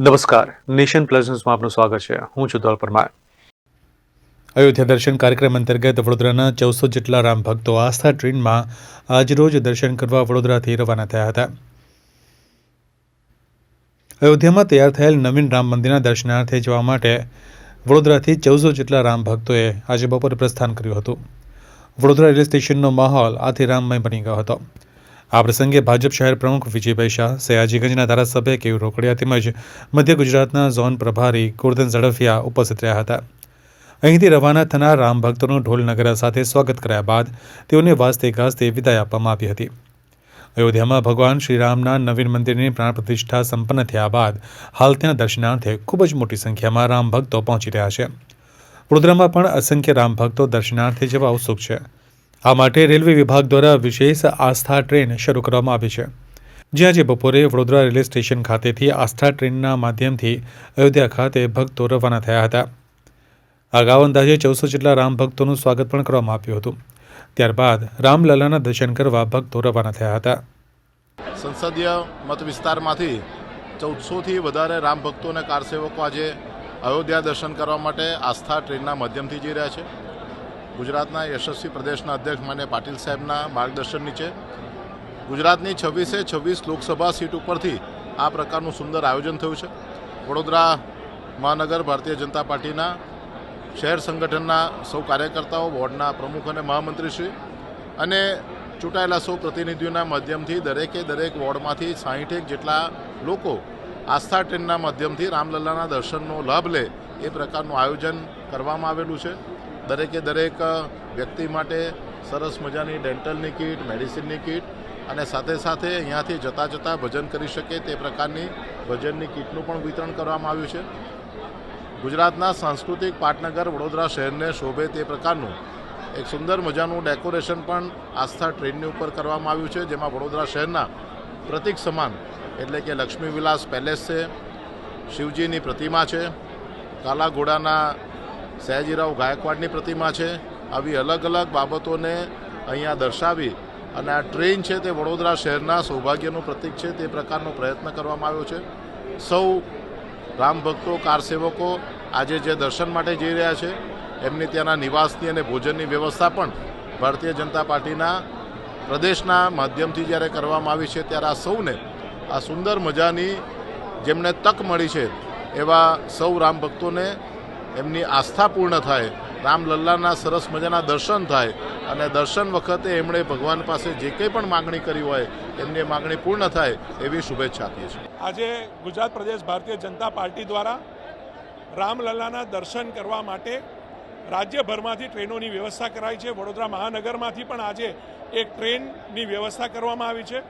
નમસ્કાર. Nation plus ન્યૂઝમાં આપનું સ્વાગત છે. હું છું દોલ પરમાર. અયોધ્યા દર્શન કાર્યક્રમ અંતર્ગત વડોદરાના ચૌદસો જેટલા રામ ભક્તો આસ્થા ટ્રેનમાં આજરોજ દર્શન કરવા વડોદરાથી રવાના થયા હતા. અયોધ્યામાં તૈયાર થયેલ નવીન રામ મંદિરના દર્શનાર્થે જવા માટે વડોદરાથી ચૌદસો જેટલા રામ ભક્તોએ આજે બપોરે પ્રસ્થાન કર્યું હતું. વડોદરા રેલવે સ્ટેશનનો માહોલ આથી રામમય બની ગયો હતો. આ પ્રસંગે ભાજપ શહેર પ્રમુખ વિજયભાઈ શાહ, સયાજીગંજના ધારાસભ્ય કેયુ રોકડિયા તેમજ મધ્ય ગુજરાતના ઝોન પ્રભારી ગોરધન ઝડફિયા ઉપસ્થિત રહ્યા હતા. અહીંથી રવાના થનાર રામ ભક્તોનું ઢોલ નગરા સાથે સ્વાગત કર્યા બાદ તેઓને વાસ્તે ગાજતે વિદાય આપવામાં આવી હતી. અયોધ્યામાં ભગવાન શ્રીરામના નવીન મંદિરની પ્રાણ પ્રતિષ્ઠા સંપન્ન થયા બાદ હાલ ત્યાં દર્શનાર્થે ખૂબ જ મોટી સંખ્યામાં રામ ભક્તો પહોંચી રહ્યા છે. વડોદરામાં પણ અસંખ્ય રામ ભક્તો દર્શનાર્થે જવા ઉત્સુક છે. આ માટે રેલવે વિભાગ દ્વારા વિશેષ આસ્થા ટ્રેન શરૂ કરવામાં આવી છે. જ્યાં જે બપોરે વડોદરા રેલવે સ્ટેશન ખાતેથી આસ્થા ટ્રેનના માધ્યમથી અયોધ્યા ખાતે ભક્તો રવાના થયા હતા. અગાઉ અંદાજે ચૌદસો જેટલા રામ ભક્તોનું સ્વાગત પણ કરવામાં આવ્યું હતું. ત્યારબાદ રામલલાના દર્શન કરવા ભક્તો રવાના થયા હતા. સંસદીય મત વિસ્તારમાંથી ચૌદસોથી વધારે રામ ભક્તો અને કારસેવકો આજે અયોધ્યા દર્શન કરવા માટે આસ્થા ટ્રેનના માધ્યમથી જઈ રહ્યા છે. ગુજરાતના યશસ્વી પ્રદેશના અધ્યક્ષ માન્ય પાટીલ સાહેબના માર્ગદર્શન નીચે ગુજરાતની છવ્વીસે છવ્વીસ લોકસભા સીટ ઉપરથી આ પ્રકારનું સુંદર આયોજન થયું છે. વડોદરા મહાનગર ભારતીય જનતા પાર્ટીના શહેર સંગઠનના સૌ કાર્યકર્તાઓ, વોર્ડના પ્રમુખ અને મહામંત્રીશ્રી અને ચૂંટાયેલા સૌ પ્રતિનિધિઓના માધ્યમથી દરેકે દરેક વોર્ડમાંથી સાહીઠેક જેટલા લોકો આસ્થા ટ્રેનના માધ્યમથી રામલલ્લાના દર્શનનો લાભ લે એ પ્રકારનું આયોજન કરવામાં આવેલું છે. દરેકે દરેક વ્યક્તિ માટે સરસ મજાની ડેન્ટલની કીટ, મેડિસિનની કીટ અને સાથે સાથે અહીંયાથી જતાં જતાં ભજન કરી શકે તે પ્રકારની ભજનની કીટનું પણ વિતરણ કરવામાં આવ્યું છે. ગુજરાતના સાંસ્કૃતિક પાટનગર વડોદરા શહેરને શોભે તે પ્રકારનું એક સુંદર મજાનું ડેકોરેશન પણ આસ્થા ટ્રેનની ઉપર કરવામાં આવ્યું છે, જેમાં વડોદરા શહેરના પ્રતિક સમાન એટલે કે લક્ષ્મી વિલાસ પેલેસ છે, શિવજીની પ્રતિમા છે કાલા ઘોડાના સયાજીરાવ ગાયકવાડની પ્રતિમા છે. આવી અલગ અલગ બાબતોને અહીંયા દર્શાવી અને આ ટ્રેન છે તે વડોદરા શહેરના સૌભાગ્યનું પ્રતીક છે તે પ્રકારનો પ્રયત્ન કરવામાં આવ્યો છે. સૌ રામ ભક્તો, કાર સેવકો આજે જે દર્શન માટે જઈ રહ્યા છે, એમની ત્યાંના નિવાસની અને ભોજનની વ્યવસ્થા પણ ભારતીય જનતા પાર્ટીના પ્રદેશના માધ્યમથી જ્યારે કરવામાં આવી છે ત્યારે આ સૌને આ સુંદર મજાની જેમને તક મળી છે એવા સૌ રામ ભક્તોને એમની આસ્થા પૂર્ણ થાય રામલલ્લાના સરસ મજાના દર્શન થાય અને દર્શન વખતે એમણે ભગવાન પાસે જે કંઈ પણ માગણી કરી હોય, એમની માગણી પૂર્ણ થાય એવી શુભેચ્છા આપીએ છીએ. આજે ગુજરાત પ્રદેશ ભારતીય જનતા પાર્ટી દ્વારા રામલલ્લાના દર્શન કરવા માટે રાજ્યભરમાંથી ટ્રેનોની વ્યવસ્થા કરાઈ છે. વડોદરા મહાનગરમાંથી પણ આજે એક ટ્રેનની વ્યવસ્થા કરવામાં આવી છે.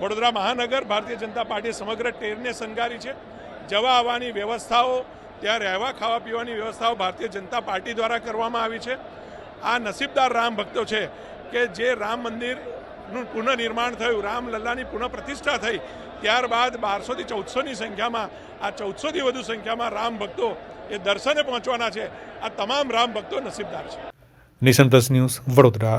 વડોદરા મહાનગર ભારતીય જનતા પાર્ટીએ સમગ્ર ટ્રેનને શણગારી છે. જવા આવવાની વ્યવસ્થાઓ ત્યાં રહેવા ખાવા પીવાની વ્યવસ્થાઓ ભારતીય જનતા પાર્ટી દ્વારા કરવામાં આવી છે. આ નસીબદાર રામ ભક્તો છે કે જે રામ મંદિરનું પુનઃનિર્માણ થયું રામલલ્લાની પુનઃ પ્રતિષ્ઠા થઈ, ત્યારબાદ બારસોથી ચૌદસોની સંખ્યામાં, આ ચૌદસોથી વધુ સંખ્યામાં રામ ભક્તો એ દર્શને પહોંચવાના છે. આ તમામ રામ ભક્તો નસીબદાર છે. Nation plus news Vadodara.